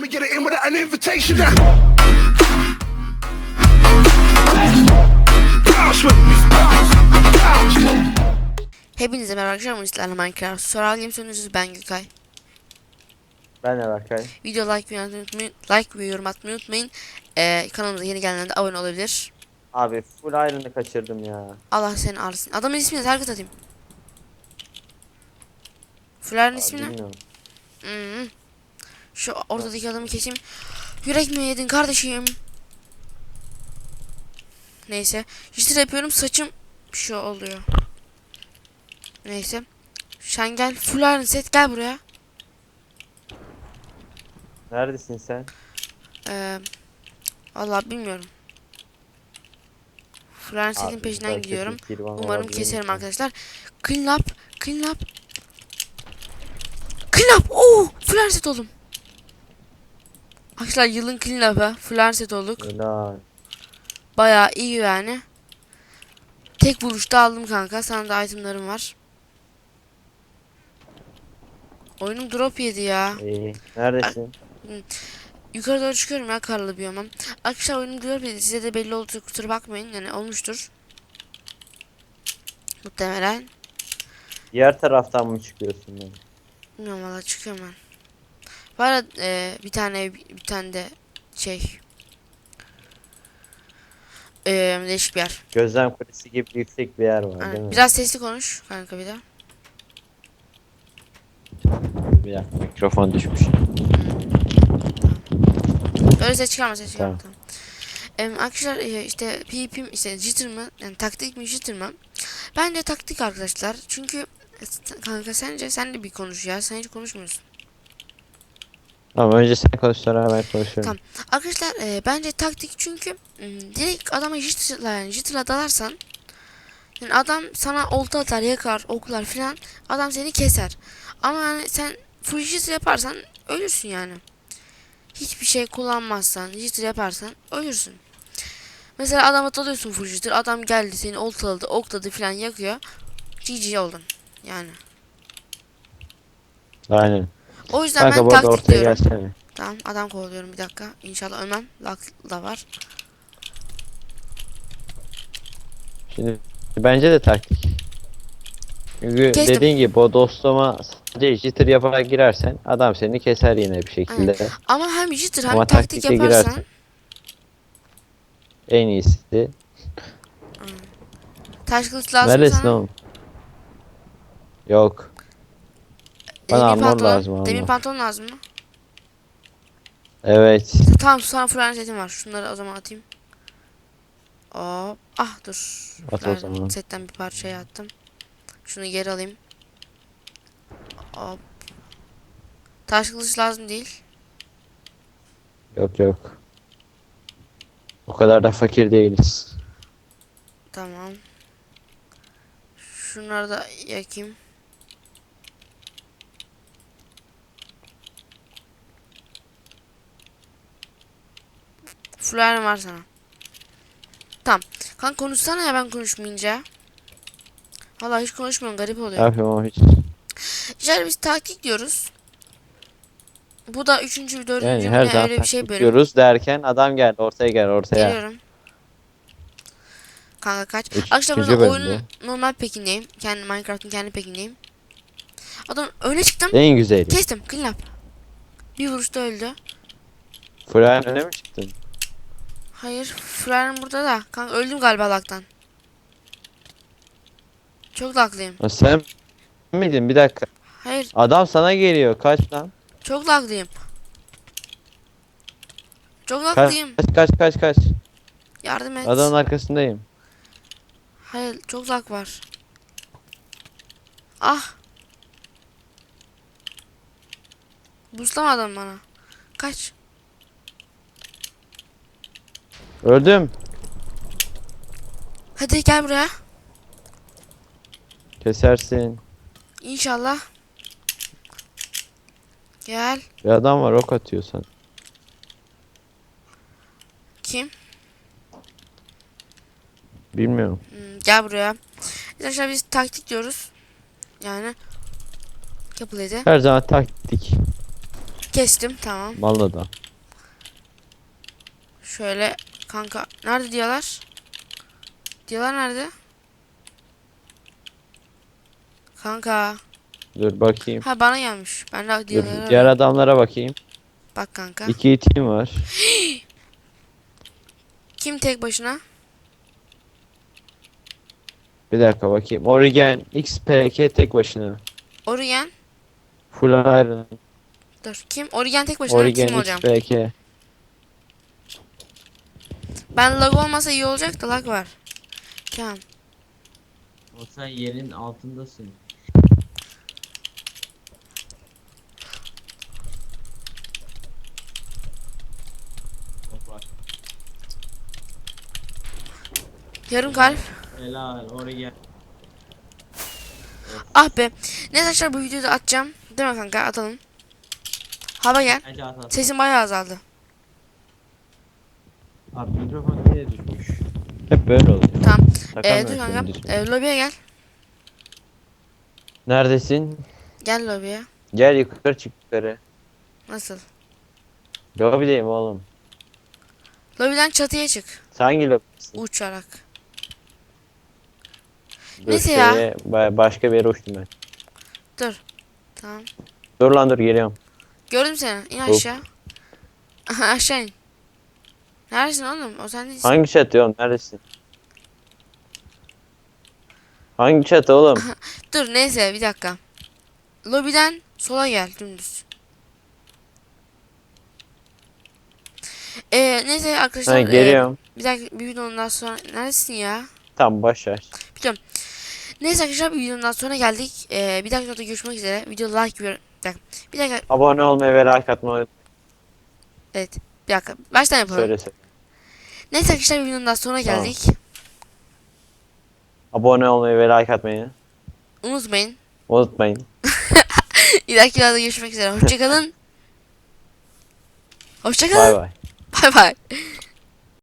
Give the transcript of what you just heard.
Let me get it in with an invitation now. Bounce with me. Bounce. Bounce. Hepinize merhaba arkadaşlar. Ben İslam Minecraft. Soral Game sunucusu ben Gülkay. Ben de Berkay. Video like ve yorum atmayı, like ve yorum atmayı unutmayın. Ee, kanalımıza yeni gelenler de abone olabilir. Abi full iron'ı kaçırdım ya. Allah seni ağırsın. Adamın ismini target atayım. Fular'ın Abi ismi ne? Bilmiyorum. Hmm. Şu ortadaki adamı keseyim. Yürek mi yedin kardeşim? Neyse. İşte yapıyorum saçım şu oluyor. Neyse. Sen gel. Fular'ın set gel buraya. Neredesin sen? Ee, Allah bilmiyorum. Abi, peşinden gidiyorum. Umarım keserim mi? arkadaşlar. Clean up. Clean up. Clean up. Oo, Fular'ın set oldum. Arkadaşlar yılın clean up'ı. Fular'ın set olduk. Helal. Bayağı iyi yani. Tek vuruşta aldım kanka. Sana da itemlarım var. Oyunum drop yedi ya. İyi. Neredesin? Yukarı doğru çıkıyorum ya karlı biyomam. Arkadaşlar oyunum drop yedi. Size de belli oldu. Kusura bakmayın. Yani olmuştur. Muhtemelen. Diğer taraftan mı çıkıyorsun ben? Bilmiyorum valla çıkıyorum ben. Var e, bir tane bir tane de şey. E, değişik bir yer. Gözlem kulesi gibi yüksek bir yer var değil mi? Biraz sesli konuş kanka bir de. Bir dakika mikrofon düşmüş. Öyle ses çıkarma ses çıkarma. Tamam. Tamam. Arkadaşlar e, işte PvP işte jitter mı yani taktik mi jitter mı? Bence taktik arkadaşlar. Çünkü e, kanka sence sen de bir konuş ya. Sen hiç konuşmuyorsun. Tamam önce sen konuş sonra ben konuşurum. Tamam. Arkadaşlar e, bence taktik çünkü m, direkt adama jitterla yani jitterla dalarsan yani adam sana olta atar, yakar, oklar filan adam seni keser. Ama yani sen full jitter yaparsan ölürsün yani. Hiçbir şey kullanmazsan, jitter yaparsan ölürsün. Mesela adama dalıyorsun full jitter, adam geldi seni oltaladı, okladı filan yakıyor. GG oldun. Yani. Aynen. O yüzden Kanka ben bu arada taktik ortaya diyorum. gelsene. Tamam adam kovalıyorum bir dakika. İnşallah ölmem. Lak da var. Şimdi bence de taktik. Çünkü Kestim. dediğin gibi o dostuma sadece jitter yaparak girersen adam seni keser yine bir şekilde. Ama hem jitter hem Ama taktik taktikle yaparsan girersen. En iyisi. taş kılıç lazım Neredesin sana. oğlum? Yok. Bana Demir armor pantolon. lazım, Demir armor. pantolon lazım mı? Evet. Tamam sana full setim var. Şunları o zaman atayım. Hop. Ah dur. At o zaman. Setten bir parçaya attım. Şunu geri alayım. Hop. Taş kılıç lazım değil. Yok yok. O kadar da fakir değiliz. Tamam. Şunları da yakayım. Fularım var sana. Tamam. Kan konuşsana ya ben konuşmayınca. Vallahi hiç konuşmuyorum garip oluyor. yapayım ama hiç. İşte biz taktik diyoruz. Bu da üçüncü, dördüncü Yani her zaman öyle bir şey bölüm. diyoruz derken adam geldi ortaya gel ortaya. Geliyorum. Kanka kaç. Üç- Arkadaşlar burada oyunun normal pekindeyim. Kendi Minecraft'ın kendi pekindeyim. Adam öne çıktım. En güzeli. Kestim. Clean up. Bir vuruşta öldü. Fırın öne mi çıktın? Hayır. Fırarım burada da. Kanka öldüm galiba laktan. Çok laklıyım. Ha, sen miydin? Bir dakika. Hayır. Adam sana geliyor. Kaç lan? Çok laklıyım. Çok laklıyım. kaç kaç kaç. kaç. Yardım et. Adamın arkasındayım. Hayır. Çok lak var. Ah. Buslamadım bana. Kaç. Öldüm. Hadi gel buraya. Kesersin. İnşallah. Gel. Bir adam var ok atıyor sana. Kim? Bilmiyorum. Hmm, gel buraya. Arkadaşlar biz taktik diyoruz. Yani. Yapılıydı. Her zaman taktik. Kes kestim tamam. Mal adam. Şöyle kanka nerede diyorlar? Diyorlar nerede? Kanka. Dur bakayım. Ha bana gelmiş. Ben de Dur, diyorlar. diğer adamlara bakayım. Bak kanka. İki itim var. Kim tek başına? Bir dakika bakayım. Origen XPK tek başına. Origen. Full Iron. Dur. Kim? Origen tek başına Origen kim olacağım? XPK. Ben lag olmasa iyi olacak da lag var. Tamam. O sen yerin altındasın. Yarım kalp. Helal oraya gel. Ah be. Neyse arkadaşlar bu videoyu da atacağım. Değil mi kanka? Atalım. Hava gel. At at. Sesim bayağı azaldı. Abi mikrofon yine düşmüş. Hep böyle oluyor. Tamam. Ee, Takamıyorum dur kanka. Ee, lobiye gel. Neredesin? Gel lobiye. Gel yukarı çık yukarı. Nasıl? Lobideyim oğlum. Lobiden çatıya çık. Sen hangi lobidesin? Uçarak. Dur, Neyse ya. şeye, ba- başka bir yere uçtum ben. Dur. Tamam. Dur lan dur geliyorum. Gördüm seni. İn aşağı. aşağı in. Neredesin oğlum? O sen değilsin. Hangi çatı oğlum neredesin? Hangi çatı oğlum? Dur neyse bir dakika. Lobiden sola gel dümdüz. Ee, neyse arkadaşlar. Ha, ee, geliyorum. bir dakika bir videonun daha sonra. Neredesin ya? Tamam boş ver. Neyse arkadaşlar bir videonun sonra geldik. Ee, bir dahaki videoda görüşmek üzere. Video like bir bir dakika. Bir dakika. Abone olmayı ve like atmayı Evet. Bir dakika. Baştan yapalım. söyle söyle. Neyse arkadaşlar videonun daha sonra Tamam. geldik. Abone olmayı ve like atmayı Unutmayın. unutmayın. Bir dahaki videoda görüşmek üzere. Hoşçakalın. Hoşçakalın. Bay bay. Bay bay.